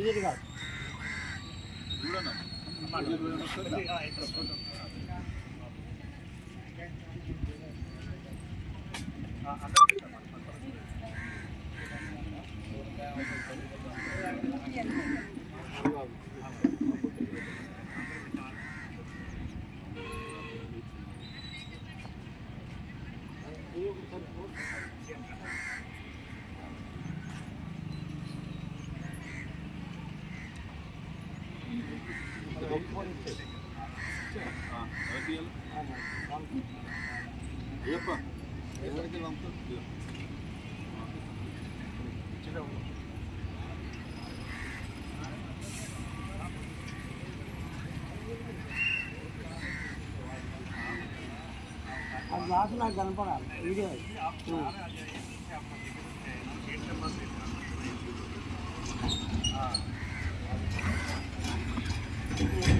BJP కాదు ఆ glass నాకు కనపడాలి. వీడియో. రాహుల్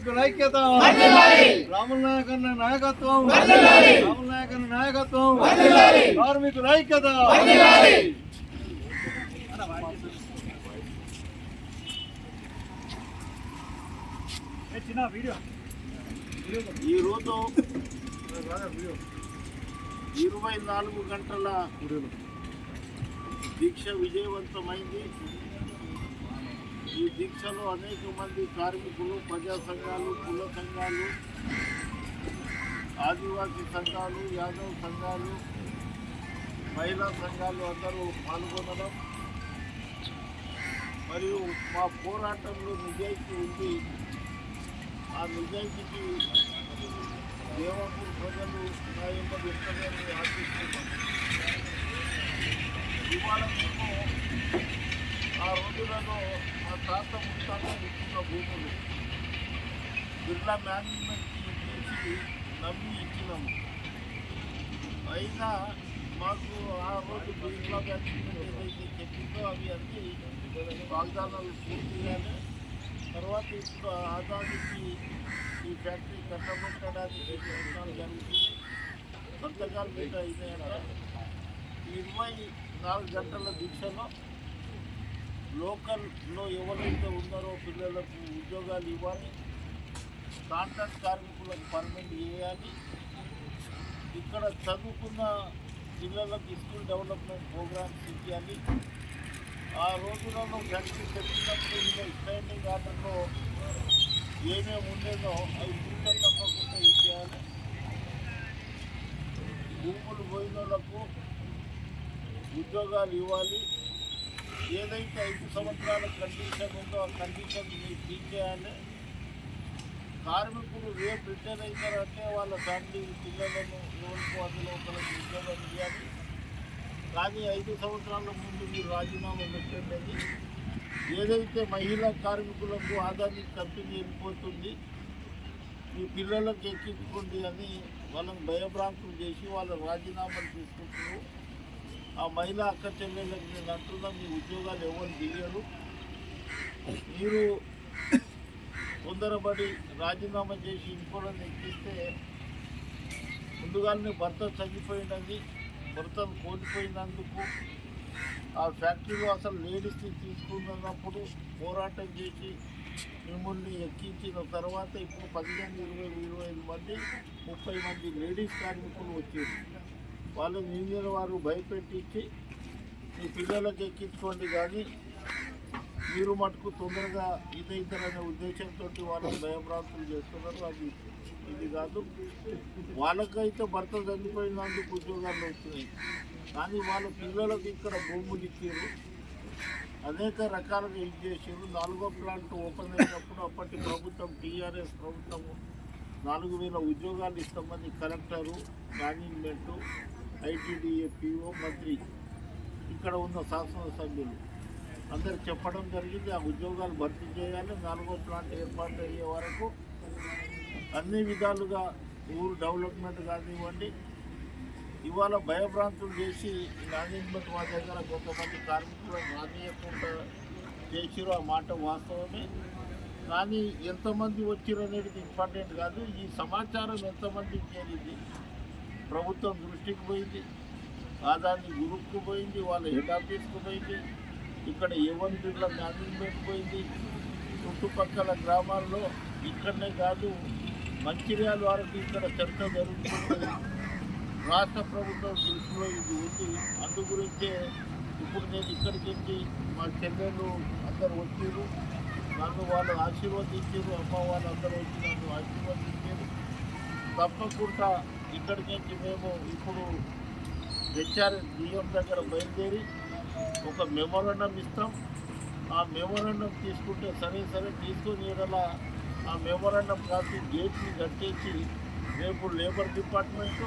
కార్మికుల ఐక్యత. రాముల నాయక్ అన్న నాయకత్వం రాముల నాయక్ అన్న నాయకత్వం కార్మికుల ఐక్యత. చిన్న వీడియో. ఈరోజు ఇరవై నాలుగు గంటల దీక్ష విజయవంతమైంది. ఈ దీక్షలో అనేక మంది కార్మికులు ప్రజా సంఘాలు కుల సంఘాలు ఆదివాసీ సంఘాలు యాదవ్ సంఘాలు మహిళా సంఘాలు అందరూ పాల్గొనడం మరియు మా పోరాటంలో నిజాయితీ ఉంది. ఆ నిజాయితీకి దేవాపూర్ ప్రజలు నా యొక్క వ్యక్తమని ఆశిస్తున్నాం ఇవాళ మేము ఆ రోజులలో మా తాత ముత్తాత ఇచ్చిన భూములు బిర్లా మేనేజ్మెంట్కి చేసి నమ్మి ఇచ్చినాము అయినా మాకు ఆ రోజు బిర్లా మేనేజ్మెంట్ ఏదైతే చెప్పిందో అవి అన్నీ వాగ్దానాలు పూర్తిగానే తర్వాత ఇప్పుడు ఆదానికి ఈ ఫ్యాక్టరీ కట్టబెట్టడానికి ప్రయత్నాలు జరుగుతుంది సంతకాలు మీద అయినాయంట ఇరవై నాలుగు గంటల దీక్షలో లోకల్లో ఎవరైతే ఉన్నారో పిల్లలకు ఉద్యోగాలు ఇవ్వాలి కాంట్రాక్ట్ కార్మికులకు పర్మనెంట్ చేయాలి. ఇక్కడ చదువుకున్న పిల్లలకు స్కిల్ డెవలప్మెంట్ ప్రోగ్రామ్స్ ఇవ్వాలి. ఆ రోజులలో ఫ్యాక్టరీ చెప్పినప్పుడు ఇంకా స్టాండింగ్ ఆర్డర్లో ఏమేమి ఉండేదో అవి పూర్తి తప్పకుండా ఇచ్చేయాలి. భూములు పోయిన ఉద్యోగాలు ఇవ్వాలి. ఏదైతే ఐదు సంవత్సరాల కండిషన్ ఉందో ఆ కండిషన్ మీరు చేయాలి. కార్మికులు రేపు రిటైర్ అవుతారంటే వాళ్ళ ఫ్యామిలీ పిల్లలను ఎవరికి అందులో ఒకరికి ఉద్యోగం ఇవ్వాలి. కానీ ఐదు సంవత్సరాల ముందు మీరు రాజీనామా పెట్టండి. ఏదైతే మహిళా కార్మికులకు ఆదాని కంపెనీ వెళ్ళిపోతుంది మీ పిల్లలకు ఎక్కించుకోండి అని వాళ్ళని భయభ్రాంతులు చేసి వాళ్ళ రాజీనామాలు తీసుకుంటున్నారు ఆ మహిళ అక్క చెల్లెళ్ళకి నేను అంటున్నా మీ ఉద్యోగాలు ఎవరు తెలియదు మీరు తొందరపడి రాజీనామా చేసి ఇంకోళ్ళని ఎక్కిస్తే ముందుగానే భర్త చనిపోయినది భర్తను కోల్పోయినందుకు ఆ ఫ్యాక్టరీలో అసలు లేడీస్ని తీసుకున్నప్పుడు పోరాటం చేసి మిమ్మల్ని ఎక్కించిన తర్వాత ఇప్పుడు పదిహేను ఇరవై ఇరవై ఐదు మంది ముప్పై మంది లేడీస్ కార్మికులు వచ్చారు. వాళ్ళని ఇండియన్ వారు భయపెట్టించి మీ పిల్లలకు ఎక్కించుకోండి కానీ మీరు మటుకు తొందరగా ఇదైతారనే ఉద్దేశంతో వాళ్ళని భయభ్రాంతులు చేస్తున్నారు. అది ఇది కాదు. వాళ్ళకైతే భర్త చనిపోయినందుకు ఉద్యోగాలు వస్తున్నాయి. కానీ వాళ్ళ పిల్లలకు ఇక్కడ భూములు ఇచ్చారు. అనేక రకాలుగా ఇది చేసారు నాలుగో ప్లాంట్ ఓపెన్ అయినప్పుడు అప్పటి ప్రభుత్వం టీఆర్ఎస్ ప్రభుత్వం నాలుగు వేల ఉద్యోగాలు ఇస్తామని కలెక్టరు మేనేజ్మెంటు ఐటీడీఏ పిఓ మంత్రి ఇక్కడ ఉన్న శాసనసభ్యులు. అందరు చెప్పడం జరిగింది ఆ ఉద్యోగాలు భర్తీ చేయాలి నాలుగో ప్లాంట్ ఏర్పాటు అయ్యే వరకు అన్ని విధాలుగా ఊరు డెవలప్మెంట్ కానివ్వండి ఇవాళ భయభ్రాంతులు చేసి మేనేజ్మెంట్ మా దగ్గర కొంతమంది కార్మికులను రానియకుండా చేసిరు ఆ మాట వాస్తవమే. కానీ ఎంతమంది వచ్చిరు అనేది ఇంపార్టెంట్ కాదు. ఈ సమాచారం ఎంతమందికి చేరింది? ప్రభుత్వం దృష్టికి పోయింది ఆదాన్ని గ్రూప్కు పోయింది వాళ్ళ హెడ్ ఆఫీస్కు పోయింది ఇక్కడ ఏవన్ బిడ్ల మేనేజ్మెంట్ పోయింది. చుట్టుపక్కల గ్రామాల్లో ఇక్కడనే కాదు మంచిర్యాల వరకు ఇక్కడ చర్చ జరుగుతుంది. రాష్ట్ర ప్రభుత్వం దృష్టిలో ఇది ఉంది. అందు గురించే ఇప్పుడు నేను ఇక్కడికి వెళ్ళి మా చెల్లెళ్ళు అందరు వచ్చారు నన్ను వాళ్ళు ఆశీర్వదించారు అమ్మ వాళ్ళు అందరూ వచ్చి నన్ను ఆశీర్వదించారు తప్పకుండా ఇక్కడికి నుంచి మేము ఇప్పుడు హెచ్ఆర్ డిఎం దగ్గర బయలుదేరి ఒక మెమోరండం ఇస్తాం. ఆ మెమోరండం తీసుకుంటే సరే సరే తీసుకొని ఎడలా ఆ మెమోరండం కాసి గేట్ని కట్టేసి రేపు లేబర్ డిపార్ట్మెంటు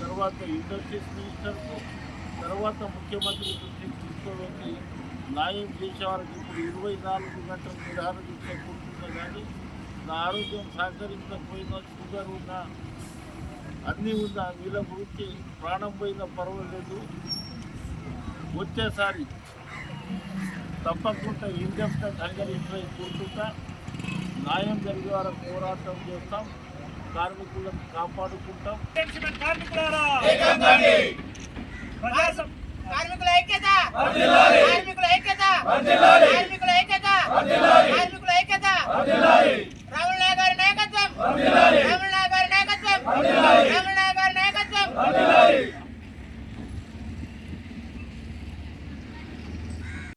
తర్వాత ఇండస్ట్రీస్ మినిస్టర్కు తర్వాత ముఖ్యమంత్రి దృష్టికి తీసుకువెళ్ళి న్యాయం చేసే వారికి ఇప్పుడు ఇరవై నాలుగు గంటల నిరాహార దీక్ష కూర్చున్నా కానీ నా ఆరోగ్యం సహకరించకపోయినా షుగర్ ఉన్నా అన్నీ ఉన్నా వీళ్ళ గురించి ప్రాణం పోయినా పర్వాలేదు. వచ్చేసారి తప్పకుండా ఇండస్ట్రీ ఇంట్లో కూర్చుంటా న్యాయం జరిగే వరకు పోరాటం చేస్తాం కార్మికులను కాపాడుకుంటాం. కార్మికుల ఐక్యత! కార్మికుల ఐక్యత! కార్మికుల ఐక్యత!